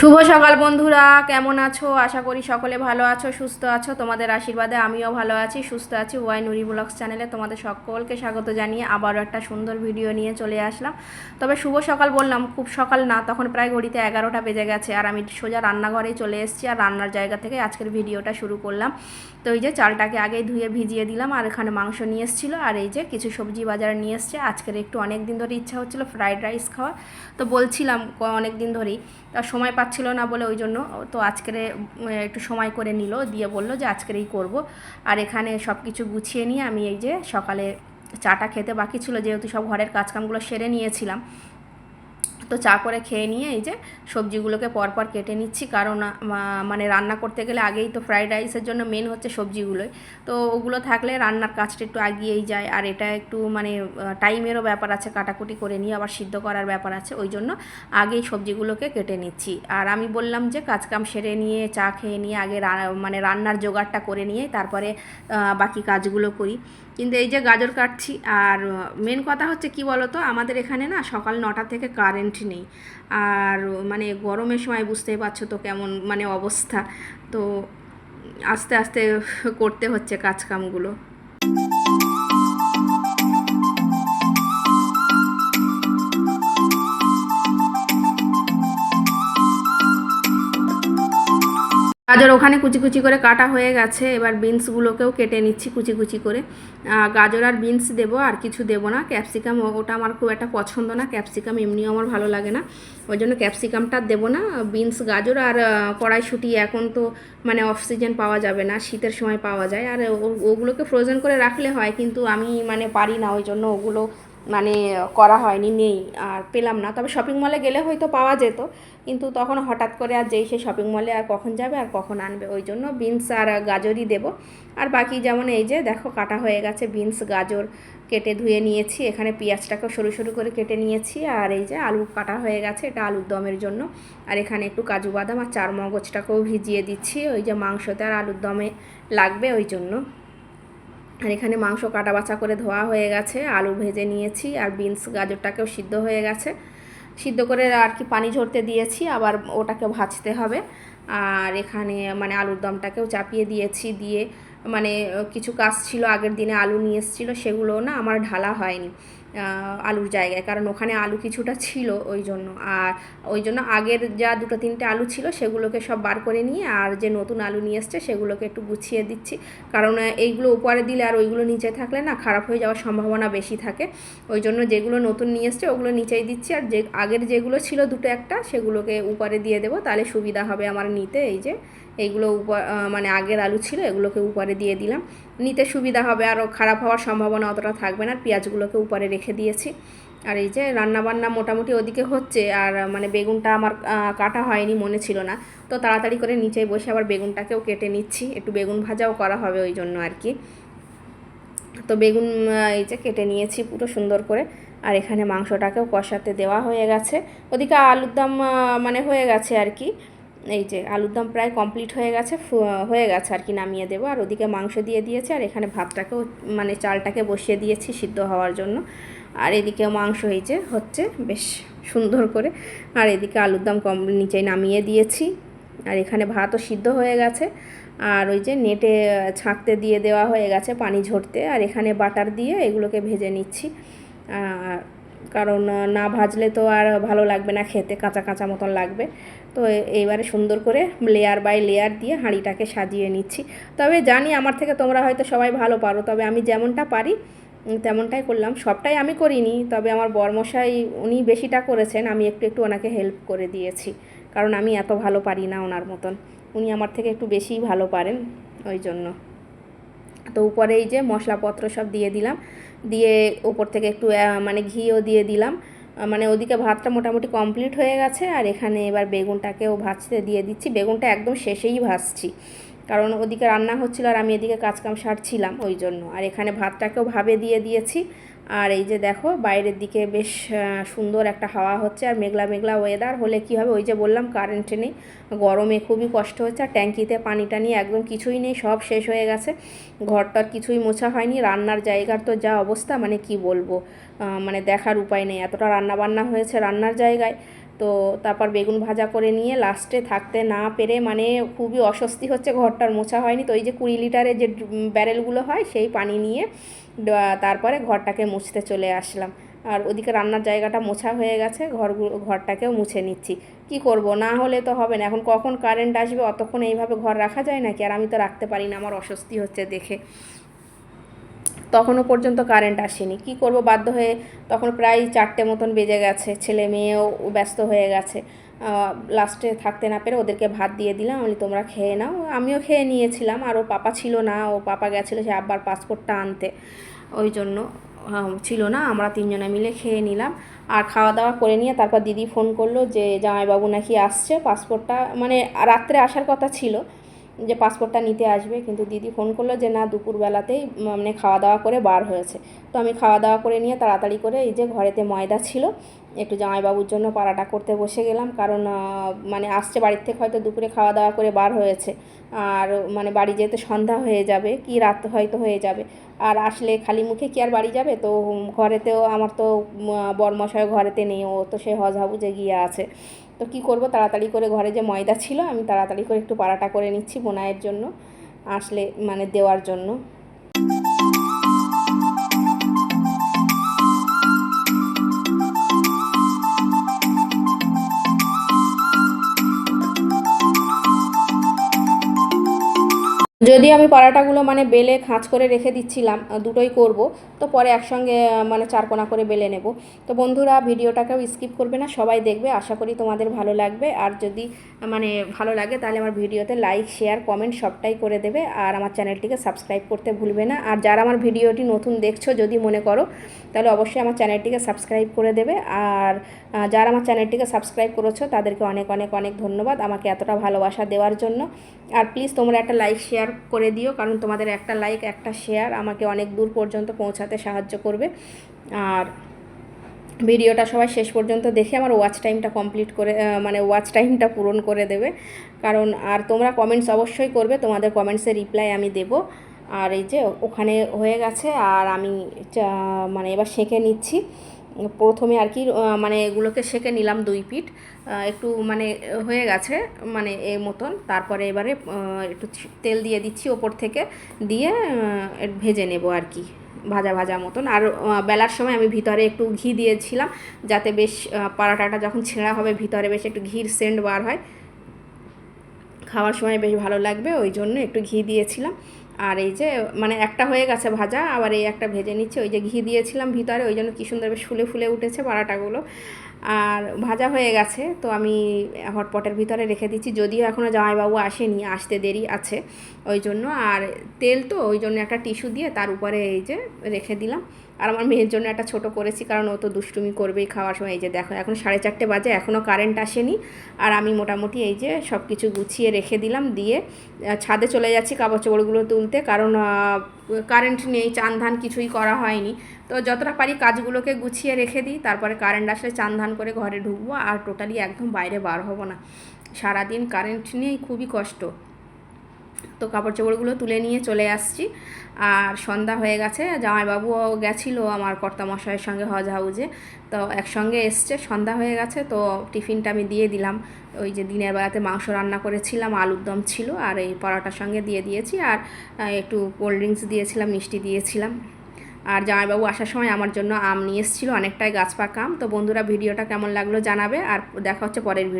শুভ সকাল বন্ধুরা, কেমন আছো? আশা করি সকলে ভালো আছো, সুস্থ আছো। তোমাদের আশীর্বাদে আমিও ভালো আছি, সুস্থ আছি। ওয়াই নুরি ব্লগস চ্যানেলে তোমাদের সকলকে স্বাগত জানিয়ে আবারও একটা সুন্দর ভিডিও নিয়ে চলে আসলাম। তবে শুভ সকাল বললাম, খুব সকাল না, তখন প্রায় ঘড়িতে এগারোটা বেজে গেছে। আর আমি সোজা রান্নাঘরেই চলে এসেছি আর রান্নার জায়গা থেকে আজকের ভিডিওটা শুরু করলাম। তো এই যে চালটাকে আগেই ধুয়ে ভিজিয়ে দিলাম আর এখানে মাংস নিয়ে এসেছিল। আর এই যে কিছু সবজি বাজারে নিয়ে এসছে। আজকের একটু অনেক দিন ধরে ইচ্ছা হচ্ছিল ফ্রাইড রাইস খাওয়া তো বলছিলাম অনেক দিন ধরেই। তা সময় পাচ্ছিল না বলে ওই জন্য তো আজকের একটু সময় করে নিল, দিয়ে বলল যে আজকেরই করব। আর এখানে সব কিছু গুছিয়ে নিয়ে আমি এই যে সকালে চাটা খেতে বাকি ছিল, যেহেতু সব ঘরের কাজকামগুলো সেরে নিয়েছিলাম। তো চা করে খেয়ে নিয়ে এই যে সবজিগুলোকে পরপর কেটে নিচ্ছি। কারণ মানে রান্না করতে গেলে আগেই তো ফ্রাইড রাইসের জন্য মেন হচ্ছে সবজিগুলোই। তো ওগুলো থাকলে রান্নার কাজটা একটু আগিয়েই যায়। আর এটা একটু মানে টাইমেরও ব্যাপার আছে, কাটাকুটি করে নিয়ে আবার সিদ্ধ করার ব্যাপার আছে। ওই জন্য আগেই সবজিগুলোকে কেটে নিচ্ছি। আর আমি বললাম যে কাজকাম সেরে নিয়ে, চা খেয়ে নিয়ে আগে মানে রান্নার জোগাড়টা করে নিয়ে তারপরে বাকি কাজগুলো করি। কিন্তু এই যে গাজর কাটছি, আর মেন কথা হচ্ছে কি বলতো? আমাদের এখানে না সকাল নটা থেকে কারেন্ট নেই। আর মানে গরমের সময় বুঝতেই পারছ তো কেমন মানে অবস্থা। তো আস্তে আস্তে করতে হচ্ছে কাজকামগুলো। ওখানে কুচি কুচি করে কাটা হয়ে গেছে, এবার বিনসগুলোকেও কেটে নিচ্ছি কুচি কুচি করে। গাজর আর বিনস দেবো, আর কিছু দেবো না। ক্যাপসিকাম ওটা আমার খুব একটা পছন্দ না, ক্যাপসিকাম এমনিও আমার ভালো লাগে না। ওই জন্য ক্যাপসিকামটা দেবো না। বিনস, গাজর আর কড়াইশুঁটি এখন তো মানে অফ সিজন পাওয়া যাবে না, শীতের সময় পাওয়া যায়। আর ওগুলোকে ফ্রোজেন করে রাখলে হয়, কিন্তু আমি মানে পারি না, ওই জন্য ওগুলো মানে করা হয়নি, নেই, আর পেলাম না। তবে শপিং মলে গেলে হয়তো পাওয়া যেত, কিন্তু তখন হঠাৎ করে আর যেই সে শপিং মলে আর কখন যাবে আর কখন আনবে, ওই জন্য বিনস আর গাজরই দেব। আর বাকি যেমন এই যে, দেখো কাটা হয়ে গেছে বিনস গাজর কেটে ধুয়ে নিয়েছি, এখানে পেঁয়াজটাকে সরু সরু করে কেটে নিয়েছি, আর এই যে আলু কাটা হয়ে গেছে, এটা আলুর দমের জন্য। আর এখানে একটু কাজু বাদাম আর চার মগজটাকেও ভিজিয়ে দিচ্ছি, ওই যে মাংসতে আর আলুর দমে লাগবে, ওই জন্য। আর এখানে মাংস কাটা বাছা করে ধোয়া হয়ে গেছে, আলু ভেজে নিয়েছি আর বিনস গাজরটাকেও সিদ্ধ হয়ে গেছে। সিদ্ধ করে আর কি পানি ঝরতে দিয়েছি, আবার ওটাকে ভাজতে হবে। আর এখানে মানে আলুর দমটাকেও চাপিয়ে দিয়েছি, দিয়ে মানে কিছু কাজ ছিল আগের দিনে আলু নিয়ে এসেছিল সেগুলো না আমার ঢালা হয়নি। আলুর জায়গায়। কারণ ওখানে আলু কিছুটা ছিল ওই জন্য। আর ওই জন্য আগের যা দুটো তিনটে আলু ছিল, সেগুলোকে সব বার করে নিয়ে আর যে নতুন আলু নিয়ে এসছে, সেগুলোকে একটু গুছিয়ে দিচ্ছি। কারণ এইগুলো উপরে দিলে আর ওইগুলো নিচে থাকলে না খারাপ হয়ে যাওয়ার সম্ভাবনা বেশি থাকে। ওই জন্য যেগুলো নতুন নিয়ে এসছে, ওগুলো নিচেই দিচ্ছি। আর যে আগের যেগুলো ছিল দুটো একটা, সেগুলোকে উপরে দিয়ে দেবো। তাহলে সুবিধা হবে আমার নিতে, এই যে। এইগুলো উপর মানে আগের আলু ছিল, এগুলোকে উপরে দিয়ে দিলাম। নিতে সুবিধা হবে আরও খারাপ হওয়ার সম্ভাবনা অতটা থাকবে না, পেঁয়াজগুলোকে উপরে রেখে দিয়েছি। আর এই যে রান্না বান্না মোটামুটি ওদিকে হচ্ছে, আর মানে বেগুনটা আমার কাটা হয়নি, মনে ছিল না। তো তাড়াতাড়ি করে নিচে বসে আবার বেগুনটাকেও কেটে নিচ্ছি, একটু বেগুন ভাজাও করা হবে ওই জন্য আর কি। তো বেগুন এই যে কেটে নিয়েছি পুরো সুন্দর করে, আর এখানে মাংসটাকেও কষাতে দেওয়া হয়ে গেছে। ওদিকে আলুর দম মানে হয়ে গেছে আর কি। এই যে আলুর দম প্রায় কমপ্লিট হয়ে গেছে হয়ে গেছে আর কি, নামিয়ে দেবো। আর ওদিকে মাংস দিয়ে দিয়েছে, আর এখানে ভাতটাকেও মানে চালটাকে বসিয়ে দিয়েছি সিদ্ধ হওয়ার জন্য। আর এদিকে মাংস হয়েছে হচ্ছে, বেশ সুন্দর করে। আর এদিকে আলুর দম কম নিচে নামিয়ে দিয়েছি। আর এখানে ভাতও সিদ্ধ হয়ে গেছে। আর ওই যে নেটে ছাঁকতে দিয়ে দেওয়া হয়ে গেছে পানি ঝরতে। আর এখানে বাটার দিয়ে এগুলোকে ভেজে নিচ্ছি। আর কারণ না ভাজলে তো আর ভালো লাগবে না খেতে, কাঁচা কাঁচা মতন লাগবে। তো এইবারে সুন্দর করে লেয়ার বাই লেয়ার দিয়ে হাঁড়িটাকে সাজিয়ে নিচ্ছি। তবে জানি আমার থেকে তোমরা হয়তো সবাই ভালো পারো, তবে আমি যেমনটা পারি তেমনটাই করলাম। সবটাই আমি করিনি, তবে আমার বর্মশাই উনি বেশিটা করেছেন, আমি একটু একটু ওনাকে হেল্প করে দিয়েছি। কারণ আমি এত ভালো পারি না ওনার মতন। উনি আমার থেকে একটু বেশিই ভালো পারেন, ওই জন্য। তো উপরে এই যে মশলাপত্র সব দিয়ে দিলাম। দিয়ে উপর থেকে একটু মানে ঘিও দিয়ে দিলাম। মানে ওদিকে ভাতটা মোটামুটি কমপ্লিট হয়ে গেছে আর এখানে এবার বেগুনটাকেও ভাজতে দিয়ে দিচ্ছি। বেগুনটা একদম শেষেই ভাজছি। কারণ ওদিকে রান্না হচ্ছিল আর আমি এদিকে কাজকাম সারছিলাম ওই জন্য। আর এখানে ভাতটাকেও ভাবে দিয়ে দিয়েছি। আর এই যে দেখো, বাইরের দিকে বেশ সুন্দর একটা হাওয়া হচ্ছে আর মেঘলা মেঘলা ওয়েদার হলে কি হবে? ওই যে বললাম কারেন্ট নেই। গরমে খুবই কষ্ট হচ্ছে আর ট্যাঙ্কিতে পানি টানি একদম কিছুই নেই, সব শেষ হয়ে গেছে। ঘরটার কিছুই মোছা হয়নি, রান্নার জায়গার তো যা অবস্থা মানে কি বলব? মানে দেখার উপায় নেই। এতটা রান্না বান্না হয়েছে রান্নার জায়গায়। তো তারপর বেগুন ভাজা করে নিয়ে লাস্টে থাকতে না পেরে মানে খুবই অস্বস্তি হচ্ছে, ঘরটার মোছা হয়নি। তো ওই যে কুড়ি লিটারের যে ব্যারেলগুলো হয়, সেই পানি নিয়ে তারপরে ঘরটাকে মুছতে চলে আসলাম। আর ওদিকে রান্নার জায়গাটা মোছা হয়ে গেছে ঘরগুলো ঘরটাকেও মুছে নিচ্ছি। কি করব? না হলে তো হবে না। এখন কখন কারেন্ট আসবে? অতক্ষণ এইভাবে ঘর রাখা যায় নাকি? আর আমি তো রাখতে পারি না, আমার অস্বস্তি হচ্ছে দেখে। তখনও পর্যন্ত কারেন্ট আসেনি। কি করব? বাধ্য হয়ে তখন প্রায় চারটে মতন বেজে গেছে। ছেলে মেয়েও ব্যস্ত হয়ে গেছে। লাস্টে থাকতে না পেরে ওদেরকে ভাত দিয়ে দিলাম। বলি, তোমরা খেয়ে নাও। আমিও খেয়ে নিয়েছিলাম। আর ওর পাপা ছিল না। ও পাপা গেছিল সে আব্বার পাসপোর্টটা আনতে। ওই জন্য ছিল না। আমরা তিনজনে মিলে খেয়ে নিলাম। আর খাওয়া দাওয়া করে নিয়ে তারপর দিদি ফোন করল যে জামাইবাবু নাকি আসছে পাসপোর্টটা মানে রাত্রে আসার কথা ছিল যে পাসপোর্টটা নিতে আসবে। কিন্তু দিদি ফোন করল যে না দুপুরবেলাতেই মানে খাওয়া দাওয়া করে বার হয়েছে। তো আমি খাওয়া দাওয়া করে নিয়ে তাড়াতাড়ি করে এই যে ঘরেতে ময়দা ছিল একটু জামাইবাবুর জন্য পাড়াটা করতে বসে গেলাম, কারণ মানে আসছে বাড়ির থেকে হয়তো দুপুরে খাওয়া দাওয়া করে বার হয়েছে। আর মানে বাড়ি যেতে সন্ধ্যা হয়ে যাবে, কি রাত হয়তো হয়ে যাবে। আর আসলে খালি মুখে কি আর বাড়ি যাবে? তো ঘরেতেও আমার তো বরমশায় ঘরেতে নেই, ও তো সে হজ হাবুজে গিয়ে আছে। তো কি করব? তাড়াতাড়ি করে ঘরে যে ময়দা ছিল, আমি তাড়াতাড়ি করে একটু পাড়াটা করে নিচ্ছি বোনাইয়ের জন্য, আসলে মানে দেওয়ার জন্য। যদি আমি পরাটাগুলো মানে বেলে খাঁচ করে রেখে দিচ্ছিলাম দুটোই করব, তো পরে একসঙ্গে মানে চারকোনা করে বেলে নেব। তো বন্ধুরা, ভিডিওটাকেও স্কিপ করবে না, সবাই দেখবে, আশা করি তোমাদের ভালো লাগবে। আর যদি মানে ভালো লাগে, তাহলে আমার ভিডিওতে লাইক, শেয়ার, কমেন্ট সবটাই করে দেবে। আর আমার চ্যানেলটিকে সাবস্ক্রাইব করতে ভুলবে না। আর যারা আমার ভিডিওটি নতুন দেখছ, যদি মনে করো, তাহলে অবশ্যই আমার চ্যানেলটিকে সাবস্ক্রাইব করে দেবে। আর যারা আমার চ্যানেলটিকে সাবস্ক্রাইব করেছ, তাদেরকে অনেক অনেক অনেক ধন্যবাদ আমাকে এতটা ভালোবাসা দেওয়ার জন্য। আর প্লিজ তোমরা একটা লাইক, শেয়ার করে দিও, কারণ তোমাদের একটা লাইক একটা শেয়ার আমাকে অনেক দূর পর্যন্ত পৌঁছাতে সাহায্য করবে। আর ভিডিওটা সবাই শেষ পর্যন্ত দেখে আমার ওয়াচ টাইমটা কমপ্লিট করে মানে ওয়াচ টাইমটা পূরণ করে দেবে। কারণ আর তোমরা কমেন্টস অবশ্যই করবে, তোমাদের কমেন্টসের রিপ্লাই আমি দেব। আর এই যে ওখানে হয়ে গেছে, আর আমি মানে এবার সেঁকে নিচ্ছি। প্রথমে আর কি মানে এগুলোকে সেঁকে নিলাম দুই পিঠ একটু মানে হয়ে গেছে মানে এ মতন। তারপরে এবারে একটু তেল দিয়ে দিচ্ছি ওপর থেকে, দিয়ে ভেজে নেব আর কি, ভাজা ভাজা মতন। আর বেলার সময় আমি ভিতরে একটু ঘি দিয়েছিলাম, যাতে বেশ পরাটাটা যখন ছেঁড়া হবে, ভিতরে বেশ একটু ঘির সেন্ট বার হয়। খাওয়ার সময় বেশ ভালো লাগবে, ওই জন্য একটু ঘি দিয়েছিলাম। আর এই যে মানে একটা হয়ে গেছে ভাজা, আবার এই একটা ভেজে নিচ্ছে। ওই যে ঘি দিয়েছিলাম ভিতরে, ওই জন্য কী সুন্দর বেশ ফুলে ফুলে উঠেছে পরাটাগুলো আর ভাজা হয়ে গেছে, তো আমি হটপটের ভিতরে রেখে দিচ্ছি। যদিও এখনও জামাইবাবু আসেনি, আসতে দেরি আছে ওই জন্য। আর তেল তো, ওই জন্য একটা টিস্যু দিয়ে তার উপরে এই যে রেখে দিলাম। আর আমার মেয়ের জন্য একটা ছোট করেছি, কারণ ও তো দুষ্টুমি করবেই খাওয়ার সময়। এই যে দেখো, এখন সাড়ে চারটে বাজে এখনও কারেন্ট আসেনি। আর আমি মোটামুটি এই যে সব কিছু গুছিয়ে রেখে দিলাম, দিয়ে ছাদে চলে যাচ্ছি কাপড় চোপড়গুলো তুলতে, কারণ কারেন্ট নেই, চান ধান কিছুই করা হয়নি। তো যতটা পারি কাজগুলোকে গুছিয়ে রেখে দিই, তারপরে কারেন্ট আসলে চান ধান করে ঘরে ঢুকবো, আর টোটালি একদম বাইরে বার হব না। সারাদিন কারেন্ট নেই, খুবই কষ্ট। তো কাপড় চোপড়গুলো তুলে নিয়ে চলে আসছি। আর সন্ধ্যা হয়ে গেছে, জামাইবাবুও গেছিল আমার কর্তামশাইয়ের সঙ্গে হজ হাউজে তো একসঙ্গে এসছে, সন্ধ্যা হয়ে গেছে, তো টিফিনটা আমি দিয়ে দিলাম। ওই যে দিনের বেলাতে মাংস রান্না করেছিলাম, আলুর দম ছিল, আর এই পরোটার সঙ্গে দিয়ে দিয়েছি, আর একটু কোল্ড ড্রিঙ্কস দিয়েছিলাম, মিষ্টি দিয়েছিলাম। আর জামাইবাবু আসার সময় আমার জন্য আম নিয়ে এসেছিল, অনেকটাই গাছ পাকা আম। তো বন্ধুরা, ভিডিওটা কেমন লাগল জানাবে, আর দেখা হচ্ছে পরের ভিডিও